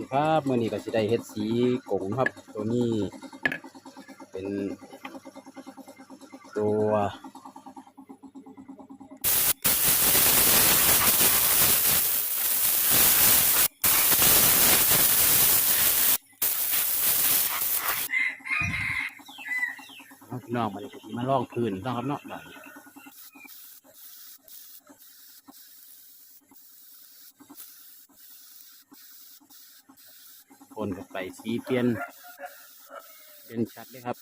ดีครับมื่อนี้ก็สิได้เฮ็ดสีกงครับ ตัวนี้ เป็น ตัวเอาพี่น้องมาเลยก็สิมาลองพื้นต้องครับเนาะบัดนี้คนกับไป สีเปลี่ยนเป็นชัดเลยครับ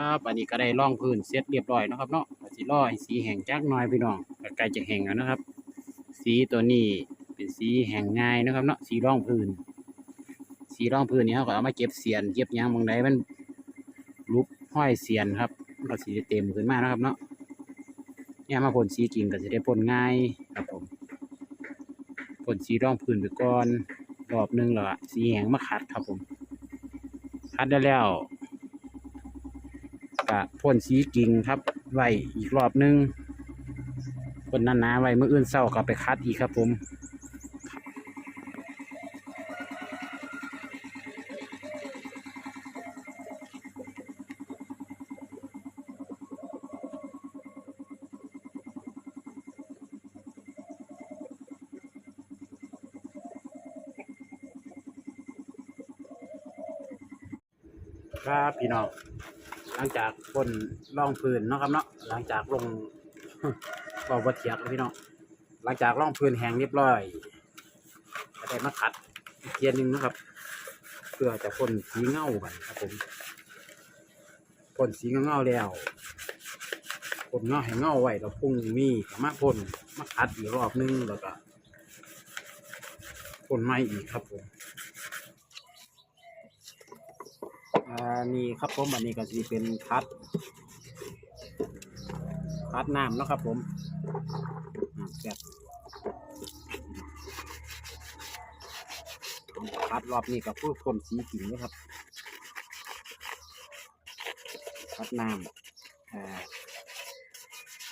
ครับอันนี้ก็ได้ร่องพื้นเสร็จเรียบร้อยนะครับเนาะสิรอให้สีแห้งจักหน่อยพี่น้องใกล้จะแห้งแล้วนะครับ สีตัวนี้เป็นสีแห้งง่ายนะครับเนาะสีร่องพื้น สีร่องพื้นนี่เขาก็เอามาเก็บเสียนเก็บยางบางใดมันลุกห้อยเสียนครับก็สีเต็มขึ้นมากนะครับเนาะเนี่ยมาพ่นสีจริงก็จะได้พ่นง่ายครับผมพ่นสีร่องพื้นไปก่อนรอบหนึงแล้วสีแห้งมาขัดครับผมขัดได้แล้ว กะพ่นสีกิ่งครับ ไว้อีกรอบนึงพ่นหนาๆไว้เมื่ออื่นเศร้าก็ไปคัดอีกครับผมครับพี่น้อง หลังจากพ่นร่องพื้นเนาะครับเนาะหลังจากลงบอกว่าเถียกพี่น้องหลังจากร่องพื้นแห้งเรียบร้อยก็ได้มาขัดอีกเทียนหนึงนะครับ เพื่อจะพ่นสีเงากันครับผมพ่นสีเงาแล้วพ่นเงาให้เงาไว้แล้วพุ่งนี้ก็มาพ่นมาขัดอีกรอบนึงแล้วก็พ่นใหม่อีกครับผม อ่านี่ครับผมอันนี้ก็จะเป็นคัดคัดน้ำเนาะครับผมแบบคัดรอบนี้กับผู้คนสีกิ่งนะครับคัดน้ำอ่า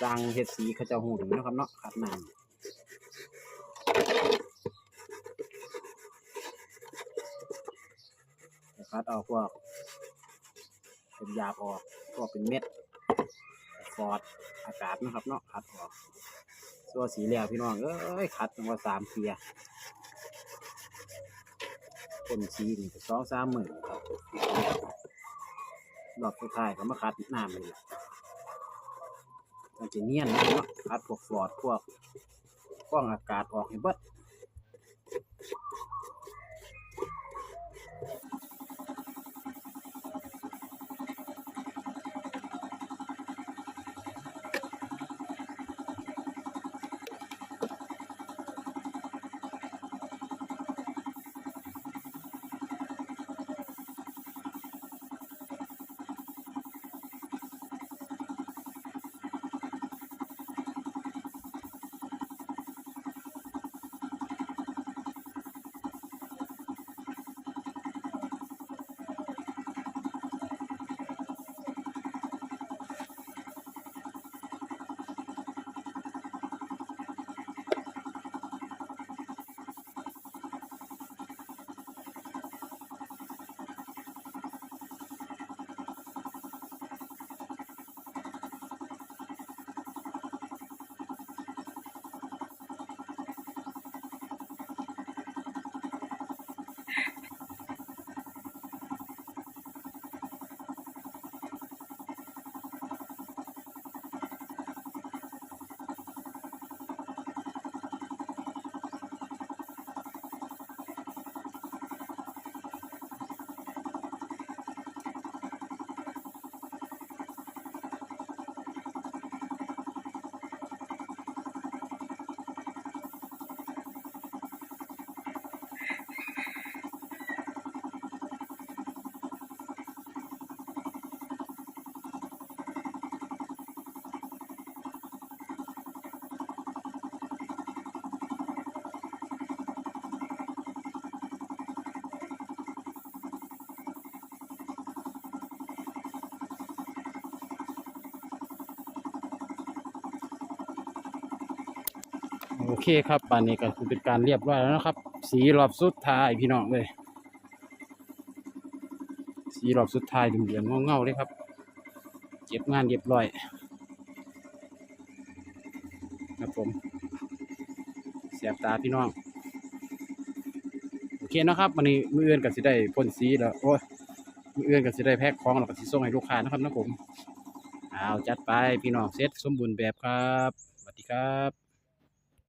จางเห็ดสีเขาจะหูถึงนะครับเนาะคัดน้ำคัดเอาพวก เป็นยาออกก็เป็นเม็ดฟอดอากาศนะครับเนาะคัดออกตัวสีเหลืองพี่น้องเอ้ยคัดตั้งว่าสามเทียคนสีนี่สองสามหมื่นครับรอบสุดท้ายก็มาคัดน้ำเลยมันจะเนียนนะเนาะคัดพวกฟอดพวกกล้องอากาศออกให้เบิด โอเคครับป่านนี้ก็คือเป็นการเรียบร้อยแล้วนะครับ สีรอบสุดท้ายพี่น้องเลย สีรอบสุดท้ายเหลืองเงาๆเลยครับ เก็บงานเรียบร้อยครับผมเสียบตาพี่น้องโอเคนะครับวันนี้มือเอื่นก็สิได้พ่นสีแล้วโอ้ยมือเอื่นก็สิได้แพ็คของแล้วก็สิส่งให้ลูกค้านะครับนะผมเอาจัดไปพี่น้องเซ็ตสมบูรณ์แบบครับสวัสดีครับ